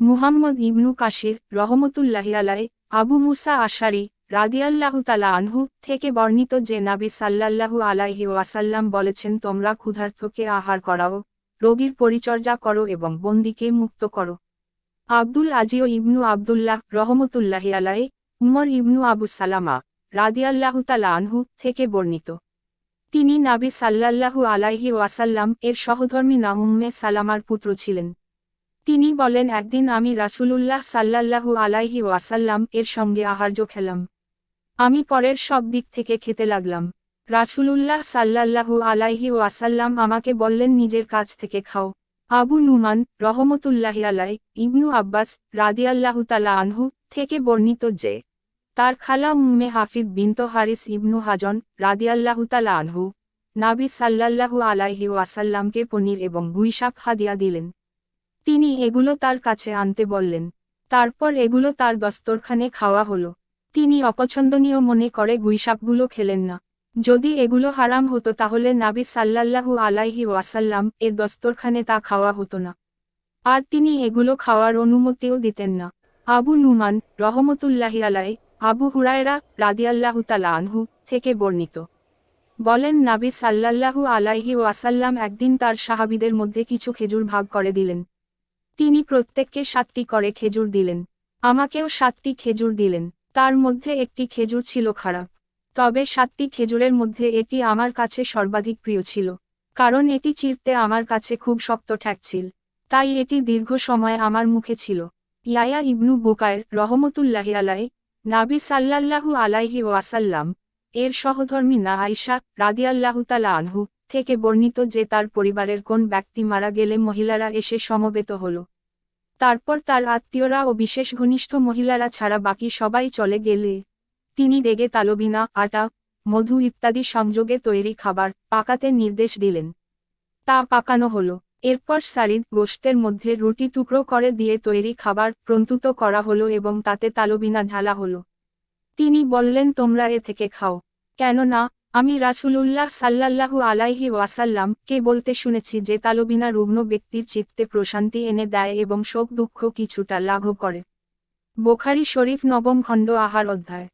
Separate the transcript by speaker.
Speaker 1: মুহাম্মদ ইবনু কাশির রহমতুল্লাহি আলাই আবু মুসা আশারি রাদিয়াল্লাহু তালা আনহু থেকে বর্ণিত যে নাবি সাল্লাল্লাহু আলাইহি ওয়াসাল্লাম বলেছেন, তোমরা ক্ষুধার্থকে আহার করাও, রোগীর পরিচর্যা করো এবং বন্দিকে মুক্ত করো। আব্দুল আজিও ইবনু আবদুল্লাহ রহমতুল্লাহি আলাই উমর ইবনু আবু সালামা রাদিয়াল্লাহু তালা আনহু থেকে বর্ণিত। তিনি নাবি সাল্লাল্লাহু আলাইহি ওয়াসাল্লাম এর সহধর্মী নাম উম্মে সালামার পুত্র ছিলেন। তিনি বলেন, একদিন আমি রাসূলুল্লাহ সাল্লাল্লাহু আলাইহি ওয়াসাল্লাম এর সঙ্গে আহার্য খেলাম। আমি পরের সব দিক থেকে খেতে লাগলাম। রাসূলুল্লাহ সাল্লাল্লাহু আলাইহি ওয়াসাল্লাম আমাকে বললেন, নিজের কাছ থেকে খাও। আবু নুমান রহমতুল্লাহি আলাই ইবনু আব্বাস রাদিয়াল্লাহু তালা আনহু থেকে বর্ণিত যে, তার খালা উম্মে হাফিদ বিন্ত হারিস ইবনু হাজন রাদিয়াল্লাহু তালা আনহু, নাবি সাল্লাল্লাহু আলাইহি ওয়াসাল্লামকে পনির এবং গুইসাপ হাদিয়া দিলেন। তিনি এগুলো তার কাছে আনতে বললেন। তারপর এগুলো তার দস্তরখানে খাওয়া হলো। তিনি অপছন্দনীয় মনে করে গুইসাপগুলো খেলেন না। যদি এগুলো হারাম হতো তাহলে নাবি সাল্লাল্লাহু আলাইহি ওয়াসাল্লাম এর দস্তরখানে তা খাওয়া হতো না। আর তিনি এগুলো খাওয়ার অনুমতিও দিতেন না। আবু নুমান রহমতুল্লাহি আলাই আবু হুরায়রা রাদিয়াল্লাহু তালা আনহু থেকে বর্ণিত। বলেন, নাবি সাল্লাল্লাহু আলাইহি ওয়াসাল্লাম একদিন তার সাহাবিদের মধ্যে কিছু খেজুর ভাগ করে দিলেন। তিনি প্রত্যেককে সাতটি করে খেজুর দিলেন। আমাকেও সাতটি খেজুর দিলেন। তার মধ্যে একটি খেজুর ছিল খারাপ। তবে সাতটি খেজুরের মধ্যে এটি আমার কাছে সর্বাধিক প্রিয় ছিল। কারণ এটি চিরতে আমার কাছে খুব শক্ত ঠেকছিল তাই এটি দীর্ঘ সময় আমার মুখে ছিল। ইয়ায়া ইবনু বুকায়ের রহমতুল্লাহি আলাই নাবি সাল্লাল্লাহু আলাইহি ওয়াসাল্লাম, এর সহধর্মী না আইসা রাদিয়াল্লাহু তালা আনহু থেকে বর্ণিত যে তার পরিবারের কোন ব্যক্তি মারা গেলে মহিলারা এসে সমবেত হল। তারপর তার আত্মীয়রা ও বিশেষ ঘনিষ্ঠ মহিলারা ছাড়া বাকি সবাই চলে গেলে। তিনি রেগে তালবিনা, আটা, মধু ইত্যাদি সংযোগে তৈরি খাবার, পাকাতে নির্দেশ দিলেন। তা পাকানো হলো। এরপর সারিদ গোষ্ঠের মধ্যে রুটি টুকরো করে দিয়ে তৈরি খাবার প্রন্তুত করা হলো এবং তাতে তালবিনা ঢালা হলো। তিনি বললেন, তোমরা এ থেকে খাও। কেননা আমি রাসূলুল্লাহ সাল্লাল্লাহু আলাইহি ওয়াসাল্লাম কে বলতে শুনেছি যে তালবিনা রুগ্ন ব্যক্তির চিত্তে প্রশান্তি এনে দেয় এবং শোক দুঃখ কিছুটা লাঘব করে। বোখারি শরীফ নবম খণ্ড আহার অধ্যায়।